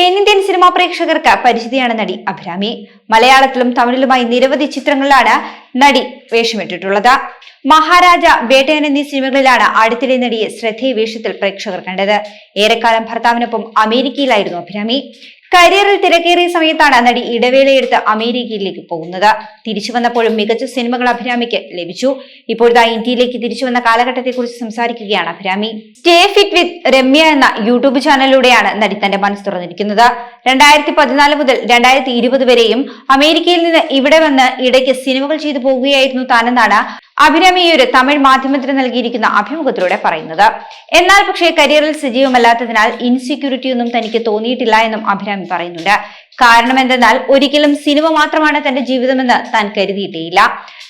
തെന്നിന്ത്യൻ സിനിമാ പ്രേക്ഷകർക്ക് പരിചിതയാണ് നടി അഭിരാമി. മലയാളത്തിലും തമിഴിലുമായി നിരവധി ചിത്രങ്ങളിലാണ് നടി വേഷമിട്ടിട്ടുള്ളത്. മഹാരാജ വേട്ടയൻ എന്നീ സിനിമകളിലാണ് അടുത്തിടെ നടിയെ ശ്രദ്ധേയ വേഷത്തിൽ പ്രേക്ഷകർ കണ്ടത്. ഏറെക്കാലം ഭർത്താവിനൊപ്പം അമേരിക്കയിലായിരുന്നു അഭിരാമി. കരിയറിൽ തിരക്കേറിയ സമയത്താണ് നടി ഇടവേളയെടുത്ത് അമേരിക്കയിലേക്ക് പോകുന്നത്. തിരിച്ചു വന്നപ്പോഴും മികച്ച സിനിമകൾ അഭിരാമിക്ക് ലഭിച്ചു. ഇപ്പോഴത്തെ ഇന്ത്യയിലേക്ക് തിരിച്ചു വന്ന കാലഘട്ടത്തെക്കുറിച്ച് സംസാരിക്കുകയാണ് Abhirami. Stay fit with Ramya എന്ന യൂട്യൂബ് ചാനലിലൂടെയാണ് നടി തന്റെ മനസ്സ് തുറന്നിരിക്കുന്നത്. രണ്ടായിരത്തി പതിനാല് മുതൽ രണ്ടായിരത്തി ഇരുപത് വരെയും അമേരിക്കയിൽ നിന്ന് ഇവിടെ വന്ന് ഇടയ്ക്ക് സിനിമകൾ ചെയ്തു പോവുകയായിരുന്നു താനെന്നാണ് അഭിരാമി ഈ ഒരു തമിഴ് മാധ്യമത്തിന് നൽകിയിരിക്കുന്ന അഭിമുഖത്തിലൂടെ പറയുന്നത്. എന്നാൽ പക്ഷേ കരിയറിൽ സജീവമല്ലാത്തതിനാൽ ഇൻസെക്യൂരിറ്റി ഒന്നും തനിക്ക് തോന്നിയിട്ടില്ല എന്നും അഭിരാമി പറയുന്നുണ്ട്. കാരണം എന്തെന്നാൽ ഒരിക്കലും സിനിമ മാത്രമാണ് തന്റെ ജീവിതമെന്ന് താൻ കരുതിയിട്ടേയില്ല.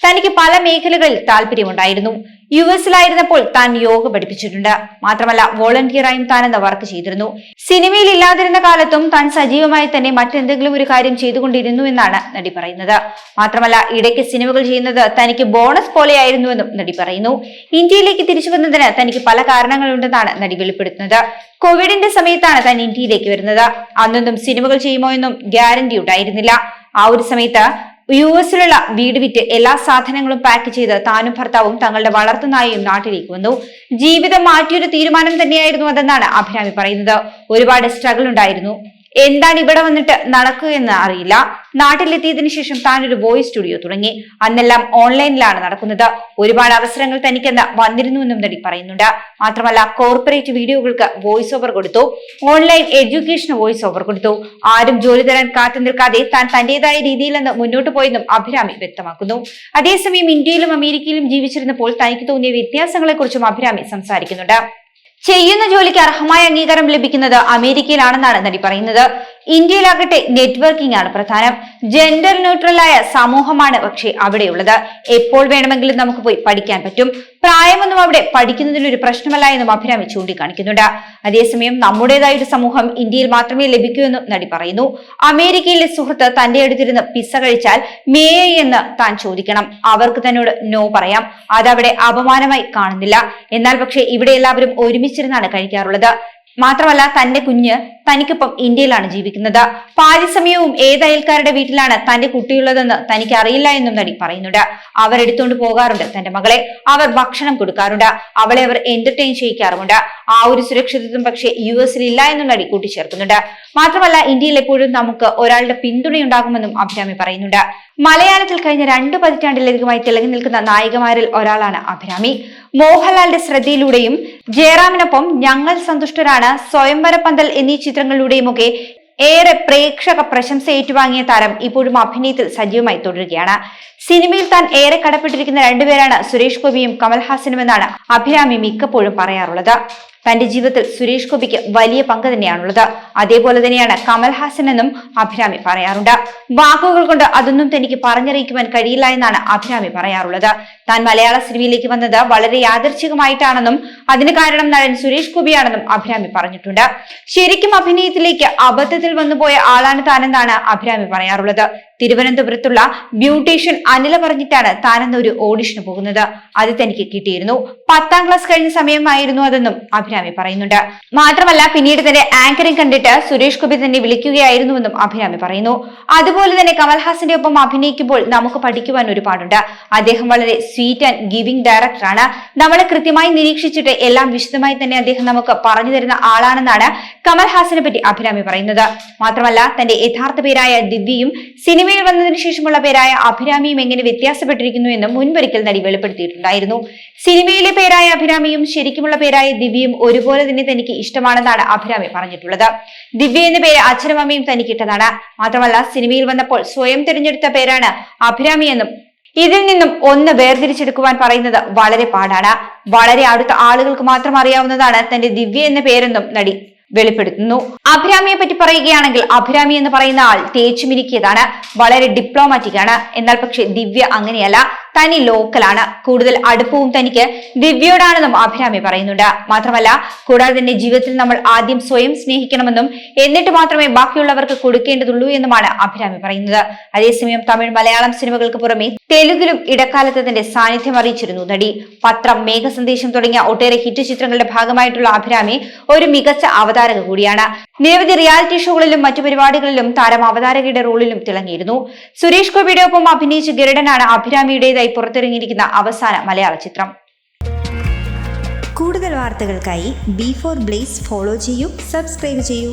തനിക്ക് പല മേഖലകളിൽ താല്പര്യമുണ്ടായിരുന്നു. യു എസിലായിരുന്നപ്പോൾ താൻ യോഗ പഠിപ്പിച്ചിട്ടുണ്ട്. മാത്രമല്ല വോളണ്ടിയറായും താൻ എന്ന വർക്ക് ചെയ്തിരുന്നു. സിനിമയിൽ ഇല്ലാതിരുന്ന കാലത്തും താൻ സജീവമായി തന്നെ മറ്റെന്തെങ്കിലും ഒരു കാര്യം ചെയ്തുകൊണ്ടിരുന്നു എന്നാണ് നടി പറയുന്നത്. മാത്രമല്ല ഇടയ്ക്ക് സിനിമകൾ ചെയ്യുന്നത് തനിക്ക് ബോണസ് പോലെയായിരുന്നുവെന്നും നടി പറയുന്നു. ഇന്ത്യയിലേക്ക് തിരിച്ചു വന്നതിന് തനിക്ക് പല കാരണങ്ങളുണ്ടെന്നാണ് നടി വെളിപ്പെടുത്തുന്നത്. കോവിഡിന്റെ സമയത്താണ് താൻ ഇന്ത്യയിലേക്ക് വരുന്നത്. അന്നൊന്നും സിനിമകൾ ചെയ്യുമോ എന്നും ഗ്യാരണ്ടി ഉണ്ടായിരുന്നില്ല. ആ ഒരു സമയത്ത് യു എസിലുള്ള വീട് വിറ്റ് എല്ലാ സാധനങ്ങളും പാക്ക് ചെയ്ത് താനും ഭർത്താവും തങ്ങളുടെ വളർത്തുനായും നാട്ടിലേക്ക് വന്നു. ജീവിതം മാറ്റിയൊരു തീരുമാനം തന്നെയായിരുന്നു അതെന്നാണ് അഭിരാമി പറയുന്നത്. ഒരുപാട് സ്ട്രഗിൾ ഉണ്ടായിരുന്നു. എന്താണ് ഇവിടെ വന്നിട്ട് നടക്കുക എന്ന് അറിയില്ല. നാട്ടിലെത്തിയതിനു ശേഷം താൻ ഒരു വോയിസ് സ്റ്റുഡിയോ തുടങ്ങി. അന്നെല്ലാം ഓൺലൈനിലാണ് നടക്കുന്നത്. ഒരുപാട് അവസരങ്ങൾ തനിക്കെന്ന് വന്നിരുന്നുവെന്നും നടി പറയുന്നുണ്ട്. മാത്രമല്ല കോർപ്പറേറ്റ് വീഡിയോകൾക്ക് വോയിസ് ഓവർ കൊടുത്തു. ഓൺലൈൻ എഡ്യൂക്കേഷന് വോയിസ് ഓവർ കൊടുത്തു. ആരും ജോലി തരാൻ കാത്തു നിൽക്കാതെ താൻ തന്റേതായ രീതിയിൽ നിന്ന് മുന്നോട്ട് പോയെന്നും അഭിരാമി വ്യക്തമാക്കുന്നു. അതേസമയം ഇന്ത്യയിലും അമേരിക്കയിലും ജീവിച്ചിരുന്നപ്പോൾ തനിക്ക് തോന്നിയ വ്യത്യാസങ്ങളെക്കുറിച്ചും അഭിരാമി സംസാരിക്കുന്നുണ്ട്. ചെയ്യുന്ന ജോലിക്ക് അർഹമായ അംഗീകാരം ലഭിക്കുന്നത് അമേരിക്കയിലാണെന്നാണ് നടി പറയുന്നത്. ഇന്ത്യയിലാകട്ടെ നെറ്റ്വർക്കിംഗ് ആണ് പ്രധാനം. ജെൻഡർ ന്യൂട്രലായ സമൂഹമാണ് പക്ഷേ അവിടെയുള്ളത്. എപ്പോൾ വേണമെങ്കിലും നമുക്ക് പോയി പഠിക്കാൻ പറ്റും. പ്രായമൊന്നും അവിടെ പഠിക്കുന്നതിനൊരു പ്രശ്നമല്ല എന്നും അഭിരാമി ചൂണ്ടിക്കാണിക്കുന്നുണ്ട്. അതേസമയം നമ്മുടേതായ ഒരു സമൂഹം ഇന്ത്യയിൽ മാത്രമേ ലഭിക്കൂ എന്നും നടി പറയുന്നു. അമേരിക്കയിലെ സുഹൃത്ത് തന്റെ അടുത്തിരുന്ന് പിസ്സ കഴിച്ചാൽ മേ എന്ന് താൻ ചോദിക്കണം. അവർക്ക് തന്നോട് നോ പറയാം. അതവിടെ അപമാനമായി കാണുന്നില്ല. എന്നാൽ പക്ഷേ ഇവിടെ എല്ലാവരും ഒരുമിച്ചിരുന്നാണ് കഴിക്കാറുള്ളത്. മാത്രമല്ല തന്റെ കുഞ്ഞ് തനിക്കൊപ്പം ഇന്ത്യയിലാണ് ജീവിക്കുന്നത്. പാതി സമയവും ഏത് അയൽക്കാരുടെ വീട്ടിലാണ് തന്റെ കുട്ടിയുള്ളതെന്ന് തനിക്ക് അറിയില്ല എന്നും നടി പറയുന്നുണ്ട്. അവർ എടുത്തുകൊണ്ട് പോകാറുണ്ട് തന്റെ മകളെ. അവർ ഭക്ഷണം കൊടുക്കാറുണ്ട്. അവളെ അവർ എന്റർടൈൻ ചെയ്യിക്കാറുമുണ്ട്. ആ ഒരു സുരക്ഷിതത്വം പക്ഷേ യു എസിൽ ഇല്ല എന്നും നടി കൂട്ടിച്ചേർക്കുന്നുണ്ട്. മാത്രമല്ല ഇന്ത്യയിൽ എപ്പോഴും നമുക്ക് ഒരാളുടെ പിന്തുണയുണ്ടാകുമെന്നും അഭിരാമി പറയുന്നുണ്ട്. മലയാളത്തിൽ കഴിഞ്ഞ രണ്ട് പതിറ്റാണ്ടിലധികമായി തിളങ്ങി നിൽക്കുന്ന നായികമാരിൽ ഒരാളാണ് അഭിരാമി. മോഹൻലാലിന്റെ ശ്രദ്ധയിലൂടെയും ജയറാമിനൊപ്പം ഞങ്ങൾ സന്തുഷ്ടരാണ് സ്വയംവര പന്തൽ എന്നീ ചിത്രങ്ങളിലൂടെയുമൊക്കെ ഏറെ പ്രേക്ഷക പ്രശംസ ഏറ്റുവാങ്ങിയ താരം ഇപ്പോഴും അഭിനയത്തിൽ സജീവമായി തുടരുകയാണ്. സിനിമയിൽ താൻ ഏറെ കടപ്പെട്ടിരിക്കുന്ന രണ്ടുപേരാണ് സുരേഷ് ഗോപിയും കമൽഹാസനും എന്നാണ് അഭിരാമി മിക്കപ്പോഴും പറയാറുള്ളത്. തന്റെ ജീവിതത്തിൽ സുരേഷ് ഗോപിക്ക് വലിയ പങ്ക് തന്നെയാണുള്ളത്. അതേപോലെ തന്നെയാണ് കമൽഹാസൻ എന്നും അഭിരാമി പറയാറുണ്ട്. വാക്കുകൾ കൊണ്ട് അതൊന്നും തനിക്ക് പറഞ്ഞറിയിക്കുവാൻ കഴിയില്ല എന്നാണ് അഭിരാമി പറയാറുള്ളത്. താൻ മലയാള സിനിമയിലേക്ക് വന്നത് വളരെ യാദർച്ഛികമായിട്ടാണെന്നും അതിന് കാരണം നടൻ സുരേഷ് ഗോപിയാണെന്നും അഭിരാമി പറഞ്ഞിട്ടുണ്ട്. ശരിക്കും അഭിനയത്തിലേക്ക് അബദ്ധത്തിൽ വന്നുപോയ ആളാണ് താനെന്നാണ് അഭിരാമി പറയാറുള്ളത്. തിരുവനന്തപുരത്തുള്ള ബ്യൂട്ടീഷ്യൻ അനില പറഞ്ഞിട്ടാണ് താനെന്ന ഒരു ഓഡിഷന് പോകുന്നത്. അത് തനിക്ക് കിട്ടിയിരുന്നു. പത്താം ക്ലാസ് കഴിഞ്ഞ സമയമായിരുന്നു അതെന്നും അഭിരാമി പറയുന്നുണ്ട്. മാത്രമല്ല പിന്നീട് തന്റെ ആങ്കറിംഗ് കണ്ടിട്ട് സുരേഷ് ഗോപി തന്നെ വിളിക്കുകയായിരുന്നുവെന്നും അഭിരാമി പറയുന്നു. അതുപോലെ തന്നെ കമൽഹാസന്റെ ഒപ്പം അഭിനയിക്കുമ്പോൾ നമുക്ക് പഠിക്കുവാൻ ഒരുപാടുണ്ട്. അദ്ദേഹം വളരെ സ്വീറ്റ് ആൻഡ് ഗിവിംഗ് ഡയറക്ടറാണ്. നമ്മളെ കൃത്യമായി നിരീക്ഷിച്ചിട്ട് എല്ലാം വിശദമായി തന്നെ അദ്ദേഹം നമുക്ക് പറഞ്ഞു തരുന്ന ആളാണെന്നാണ് കമൽഹാസനെ പറ്റി അഭിരാമി പറയുന്നത്. മാത്രമല്ല തന്റെ യഥാർത്ഥ പേരായ ദിവ്യയും സിനിമയിൽ വന്നതിന് ശേഷമുള്ള പേരായ അഭിരാമിയും എങ്ങനെ വ്യത്യാസപ്പെട്ടിരിക്കുന്നു എന്ന് മുൻപൊരിക്കൽ നടി വെളിപ്പെടുത്തിയിട്ടുണ്ടായിരുന്നു. സിനിമയിലെ പേരായ അഭിരാമിയും ശരിക്കുമുള്ള പേരായ ദിവ്യയും ഒരുപോലെ തന്നെ തനിക്ക് ഇഷ്ടമാണെന്നാണ് അഭിരാമി പറഞ്ഞിട്ടുള്ളത്. ദിവ്യ എന്ന പേര് അച്ഛനും തനിക്ക് തനിക്കിട്ടതാണ്. മാത്രമല്ല സിനിമയിൽ വന്നപ്പോൾ സ്വയം തിരഞ്ഞെടുത്ത പേരാണ് അഭിരാമി എന്നും ഇതിൽ നിന്നും ഒന്ന് വേർതിരിച്ചെടുക്കുവാൻ പറയുന്നത് വളരെ പാടാണ്. വളരെ അടുത്ത ആളുകൾക്ക് മാത്രം അറിയാവുന്നതാണ് തന്റെ ദിവ്യ എന്ന പേരെന്നും നടി വെളിപ്പെടുത്തുന്നു. അഭിരാമിയെ പറ്റി പറയുകയാണെങ്കിൽ അഭിരാമി എന്ന് പറയുന്ന ആൾ തേച്ചു മിനുക്കിയതാണ്. വളരെ ഡിപ്ലോമാറ്റിക് ആണ്. എന്നാൽ പക്ഷെ ദിവ്യ അങ്ങനെയല്ല. തനി ലോക്കലാണ് കൂടുതൽ അടുപ്പവും തനിക്ക് ദിവ്യയോടാണെന്നും അഭിരാമി പറയുന്നുണ്ട്. മാത്രമല്ല കൂടാതെ തന്നെ ജീവിതത്തിൽ നമ്മൾ ആദ്യം സ്വയം സ്നേഹിക്കണമെന്നും എന്നിട്ട് മാത്രമേ ബാക്കിയുള്ളവർക്ക് കൊടുക്കേണ്ടതുള്ളൂ എന്നുമാണ് അഭിരാമി പറയുന്നത്. അതേസമയം തമിഴ് മലയാളം സിനിമകൾക്ക് പുറമെ തെലുങ്കിലും ഇടക്കാലത്ത് തന്റെ സാന്നിധ്യം അറിയിച്ചിരുന്നു നടി. പത്രം മേഘസന്ദേശം തുടങ്ങിയ ഒട്ടേറെ ഹിറ്റ് ചിത്രങ്ങളുടെ ഭാഗമായിട്ടുള്ള അഭിരാമി ഒരു മികച്ച അവതാരക കൂടിയാണ്. നിരവധി റിയാലിറ്റി ഷോകളിലും മറ്റു പരിപാടികളിലും താരം അവതാരകയുടെ റോളിലും തിളങ്ങിയിരുന്നു. സുരേഷ് ഗോപിയുടെ ഒപ്പം അഭിനയിച്ച ഗരുഡനാണ് അഭിരാമിയുടേതായി പുറത്തിറങ്ങിയിരിക്കുന്ന അവസാന മലയാള ചിത്രം. കൂടുതൽ വാർത്തകൾക്കായി ബി ഫോർ ബ്ലേസ് ഫോളോ ചെയ്യൂ സബ്സ്ക്രൈബ് ചെയ്യൂ.